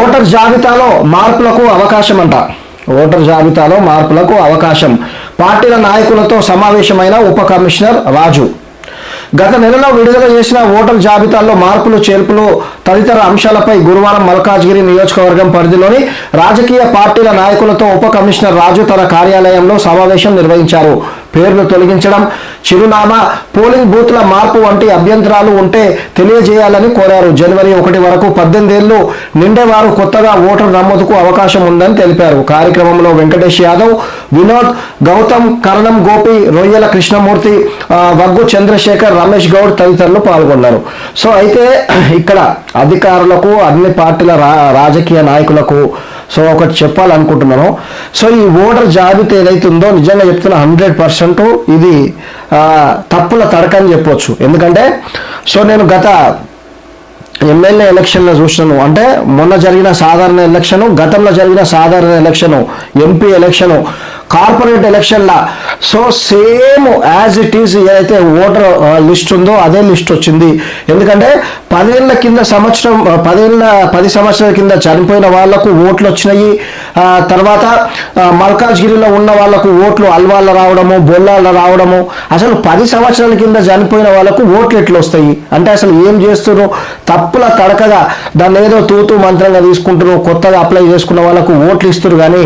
Voter జాబితాలో మార్పులకు అవకాశం అంట ఓటర్ జాబితాలో మార్పులకు అవకాశం. పార్టీల నాయకులతో సమావేశమైన ఉప కమిషనర్ రాజు. గత నెలలో విడుదల చేసిన ఓటర్ జాబితాల్లో మార్పులు చేర్పులు తదితర అంశాలపై గురువారం మల్కాజ్గిరి నియోజకవర్గం పరిధిలోని రాజకీయ పార్టీల నాయకులతో ఉప కమిషనర్ రాజు తన కార్యాలయంలో సమావేశం నిర్వహించారు. పేర్లు తొలగించడం చిరునామా పోలింగ్ బూత్ల మార్పు వంటి అభ్యంతరాలు ఉంటే తెలియజేయాలని కోరారు. జనవరి ఒకటి వరకు పద్దెనిమిదేళ్ళు నిండేవారు కొత్తగా ఓటర్ నమోదుకు అవకాశం ఉందని తెలిపారు. కార్యక్రమంలో వెంకటేష్ యాదవ్ వినోద్ గౌతమ్ కరణం గోపి రొయ్యల కృష్ణమూర్తి వగ్గు చంద్రశేఖర్ రమేష్ గౌడ్ తదితరులు పాల్గొన్నారు. సో అయితే ఇక్కడ అధికారులకు అన్ని పార్టీల రా రాజకీయ నాయకులకు సో ఒకటి చెప్పాలనుకుంటున్నాను. సో ఈ ఓటర్ జాబితా ఏదైతే ఉందో నిజంగా చెప్తున్నా హండ్రెడ్ పర్సెంట్ ఇది తప్పుల తడక అని చెప్పొచ్చు. ఎందుకంటే సో నేను గత ఎమ్మెల్యే ఎలక్షన్లో చూసినాను. అంటే మొన్న జరిగిన సాధారణ ఎలక్షను గతంలో జరిగిన సాధారణ ఎలక్షను ఎంపీ ఎలక్షను కార్పొరేట్ ఎలక్షన్ల. So same as it is ఏదైతే ఓటర్ లిస్ట్ ఉందో అదే లిస్ట్ వచ్చింది. ఎందుకంటే పదేళ్ళ కింద సంవత్సరం పదేళ్ళ పది సంవత్సరాల కింద చనిపోయిన వాళ్ళకు ఓట్లు వచ్చినాయి. తర్వాత మల్కాజ్గిరిలో ఉన్న వాళ్ళకు ఓట్లు అల్వాళ్ళ రావడము బొల్లాళ్ళ రావడము. అసలు పది సంవత్సరాల కింద చనిపోయిన వాళ్ళకు ఓట్లు ఎట్లా వస్తాయి? అంటే అసలు ఏం చేస్తున్నారు తప్పుల తడకగా దాన్ని ఏదో తూతూ మంత్రంగా తీసుకుంటున్నారు కొత్తగా అప్లై చేసుకున్న వాళ్ళకు ఓట్లు ఇస్తారు కానీ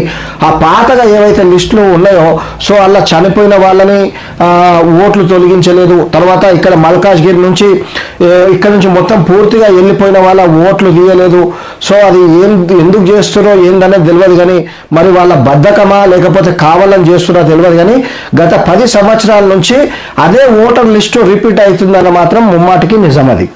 ఆ పాతగా ఏవైతే లిస్టులో ఉన్నాయో సో అలా చనిపోయిన వాళ్ళని ఓట్లు తొలగించలేదు. తర్వాత ఇక్కడ మల్కాజ్గిరి నుంచి ఇక్కడ నుంచి మొత్తం పూర్తిగా వెళ్ళిపోయిన వాళ్ళ ఓట్లు తీయలేదు. సో అది ఏం ఎందుకు చేస్తున్నారో ఏందనేది తెలియదు కానీ మరి వాళ్ళ బద్ధకమా లేకపోతే కావాలని చేస్తున్నారో తెలియదు కానీ గత పది సంవత్సరాల నుంచి అదే ఓటర్ లిస్టు రిపీట్ అవుతుందని మాత్రం ముమ్మాటికి నిజం అది